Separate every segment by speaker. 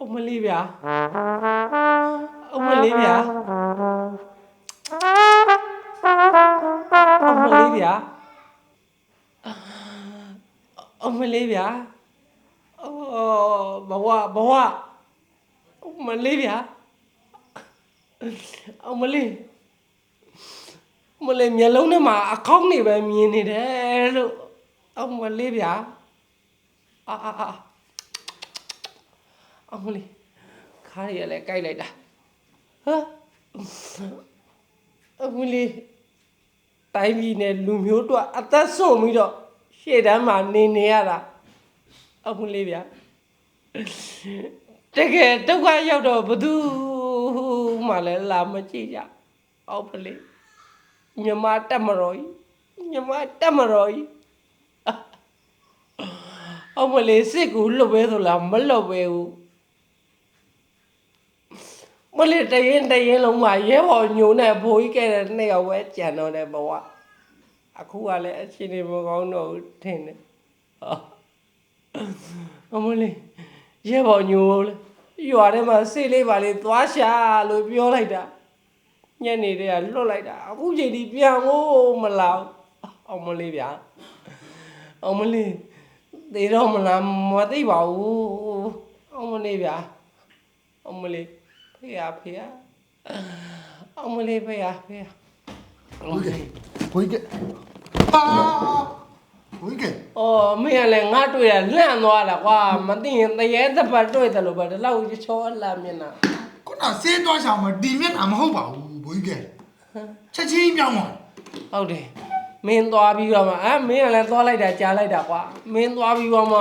Speaker 1: အမလေးဗျာအမလေးဗျာအမလေးဗျာအမလေးဗျာအော်ဘဝဘဝအမလေးဗျာအမလေးမလေးမျက်လုံးထဲမှာအကောင့်တွေပဲမြင်နေတယ်လို့အမလေးဗျာ အာအာအာအမလေးခါရရလဲကြိုက်လိုက်တာဟာအမလေးတိုင်းပြည်နဲ့လူမျိုးတို့အသက်ဆုံးပြီးတော့ရှေ့တန်းမှာနေနေရတာအခုလေးဗျာတကယ်ဒုက္ခရောက်တော့ဘယ်သူမှလည်းလာမကြည့်ကြအောက်ပလေးမြမတက်မတော်ကြီးမြမတက်မတော်ကြီး အောက်ပလေးစစ်ကူလွတ်ပဲဆိုလားမလွတ်ပဲဘူးမလေးတရင်တရင်လုံးမှာရဲဘော်ညိုနဲ့ဘိုးကြီးခဲ့တဲ့နှစ်ယောက်ပဲကြံတော့တဲ့ဘဝအခုကလည်းအချင်းနေမကောင်းတော့ဘူးထင်တယ်ဟာအမလေးရဲဘော်ညိုလေရွာထဲမှာစိတ်လေးပါလေးသွားရှာလို့ပြောလိုက်တာညနေတည်းကလွတ်လိုက်တာအခုချိန်ဒီပြန်ဖို့မလာဘူးအမလေးဗျာအမလေး သေတော့မလားမသိပါဘူးအမလေးဗျာအမလေးဖေရဖေရအမလေးဖေရဖေရအမ
Speaker 2: ဘိုးက
Speaker 1: လေး
Speaker 2: ဘိုးကဟာဘိုးက
Speaker 1: အော်မင်းကလည်းငါတွေ့ရလန့်သွားတာကွာမသိရင်တရေတစ်ပတ်တွေ့တယ်လို့ပဲဒီလောက်ချောလာမျက်နှာ
Speaker 2: ခုနစေးသွားချောင်းမဒီမျက်နှာမဟုတ်ပါဘူးဘိုးကချက်ချင်းပြောင်းသွား
Speaker 1: ဟုတ်တယ် မင်းသွားပြီးတော့မှအဲမင်းကလည်းသွားလိုက်တာကြားလိုက်တာကွာမင်းသွားပြီးတော့မှ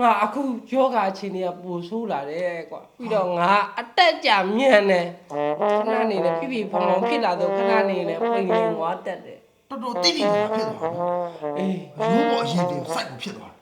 Speaker 1: ငါအခုယောဂအချိန်တွေကပူဆိုးလာတယ်ကွာပြီးတော့ငါအတက်ကြမြန်တယ်ခဏနေနဲ့ပြပြဖောင်ဖောင်ဖြစ်လာတော့ခဏနေနဲ့ပိန်နေငွားတက်တယ်
Speaker 2: တော်တော်တိတိကျကျဖြစ်သွား
Speaker 1: အေး
Speaker 2: တယ်ရိုးပေါ်အရင်တင်စိုက်ကိုဖြစ်သွား